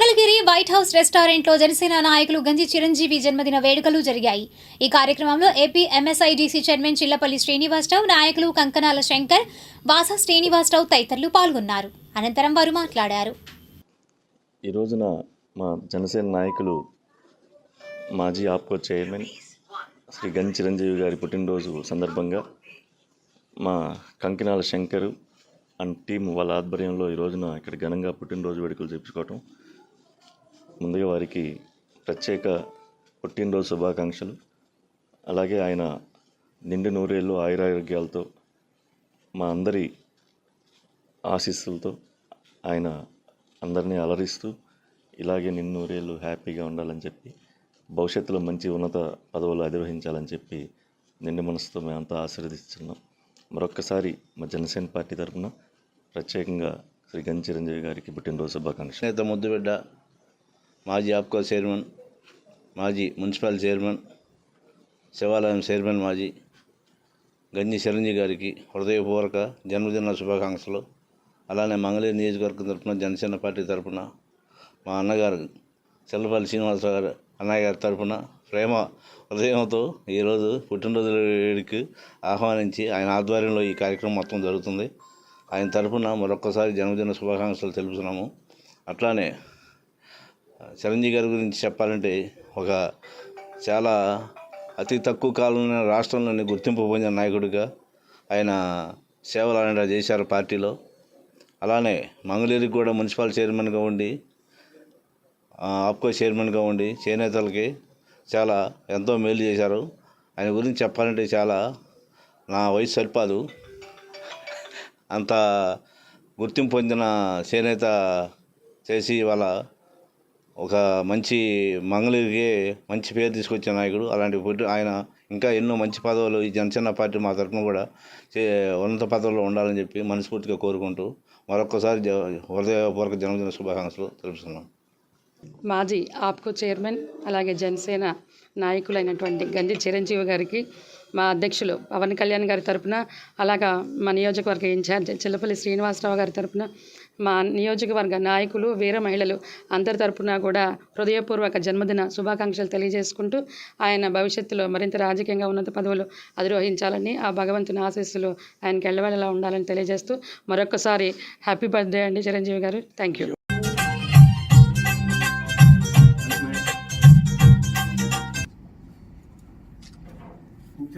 White house రెస్టారెంట్లో జనసేన నాయకులు గంజి చిరంజీవి జన్మదిన వేడుకలు జరిగాయి. ఈ కార్యక్రమంలో AP MSIDC chairman Chillapalli Srinivasarao నాయకులు కంకనాల శంకర్ వాస శ్రీనివాసరావు తదితరులు పాల్గొన్నారు. అనంతరం వారు మాట్లాడారు. ఈ రోజున మా జనసేన నాయకులు మాజీ ఆప్కో చైర్మన్ శ్రీ గంజి చిరంజీవి గారి పుట్టినరోజు సందర్భంగా మా కంకినాల శంకర్ అండ్ టీం వాళ్ళ ఆధ్వర్యంలో ఈ రోజున ఇక్కడ ఘనంగా పుట్టినరోజు వేడుకలు జరుపుకోవటం ముందుగా వారికి ప్రత్యేక పుట్టినరోజు శుభాకాంక్షలు. అలాగే ఆయన నిండు నూరేళ్ళు ఆయురారోగ్యాలతో మా అందరి ఆశీస్సులతో ఆయన అందరినీ అలరిస్తూ ఇలాగే నిన్నూరేళ్ళు హ్యాపీగా ఉండాలని చెప్పి భవిష్యత్తులో మంచి ఉన్నత పదవులు అధిరోహించాలని చెప్పి నిండు మనసుతో మేమంతా ఆశీర్వదిస్తున్నాం. మరొక్కసారి మా జనసేన పార్టీ తరఫున ప్రత్యేకంగా శ్రీ గన్ చిరంజీవి గారికి పుట్టినరోజు శుభాకాంక్షలు. నేత ముద్దుబిడ్డ మాజీ ఆప్కో చైర్మన్ మాజీ మున్సిపల్ చైర్మన్ శివాలయం చైర్మన్ మాజీ గంజి చిరంజీవి గారికి హృదయపూర్వక జన్మదిన శుభాకాంక్షలు. అలానే మంగళగిరి నియోజకవర్గం తరపున జనసేన పార్టీ తరఫున మా అన్నగారు చల్లపల్లి శ్రీనివాసరావు గారు అన్నయ్య గారి తరపున ప్రేమ హృదయంతో ఈరోజు పుట్టినరోజు వేడికి ఆహ్వానించి ఆయన ఆధ్వర్యంలో ఈ కార్యక్రమం మొత్తం జరుగుతుంది. ఆయన తరఫున మరొక్కసారి జన్మదిన శుభాకాంక్షలు తెలుపుతున్నాము. అట్లానే చిరంజీవి గారి గురించి చెప్పాలంటే ఒక చాలా అతి తక్కువ కాలంలో రాష్ట్రంలోని గుర్తింపు పొందిన నాయకుడిగా ఆయన సేవలు ఆయన చేశారు పార్టీలో. అలానే మంగళగిరికి కూడా మున్సిపల్ చైర్మన్గా ఉండి ఆప్కో చైర్మన్గా ఉండి చేనేతలకి చాలా ఎంతో మేలు చేశారు. ఆయన గురించి చెప్పాలంటే చాలా నా వయసు సరిపాదు. అంత గుర్తింపు పొందిన చేనేత చేసి వాళ్ళ ఒక మంచి మంగళగిరికి మంచి పేరు తీసుకొచ్చిన నాయకుడు. అలాంటి పుట్టి ఆయన ఇంకా ఎన్నో మంచి పదవులు ఈ జనసేన పార్టీ మా తరఫున కూడా చే ఉన్నత పదవుల్లో ఉండాలని చెప్పి మనస్ఫూర్తిగా కోరుకుంటూ మరొక్కసారి జ హృదయపూర్వక జన్మదిన శుభాకాంక్షలు తెలుపుతున్నాం. మాజీ ఆప్కో చైర్మన్ అలాగే జనసేన నాయకులైనటువంటి గంజి చిరంజీవి గారికి మా అధ్యక్షులు పవన్ కళ్యాణ్ గారి తరపున అలాగా మా నియోజకవర్గ ఇన్ఛార్జ్ చిల్లపల్లి శ్రీనివాసరావు గారి తరపున మా నియోజకవర్గ నాయకులు వీర మహిళలు అందరి తరపున కూడా హృదయపూర్వక జన్మదిన శుభాకాంక్షలు తెలియజేసుకుంటూ ఆయన భవిష్యత్తులో మరింత రాజకీయంగా ఉన్నత పదవులు అధిరోహించాలని ఆ భగవంతుని ఆశీస్సులు ఆయనకి ఎల్లవేళలా ఉండాలని తెలియజేస్తూ మరొకసారి హ్యాపీ బర్త్డే అండి చిరంజీవి గారు. Thank you.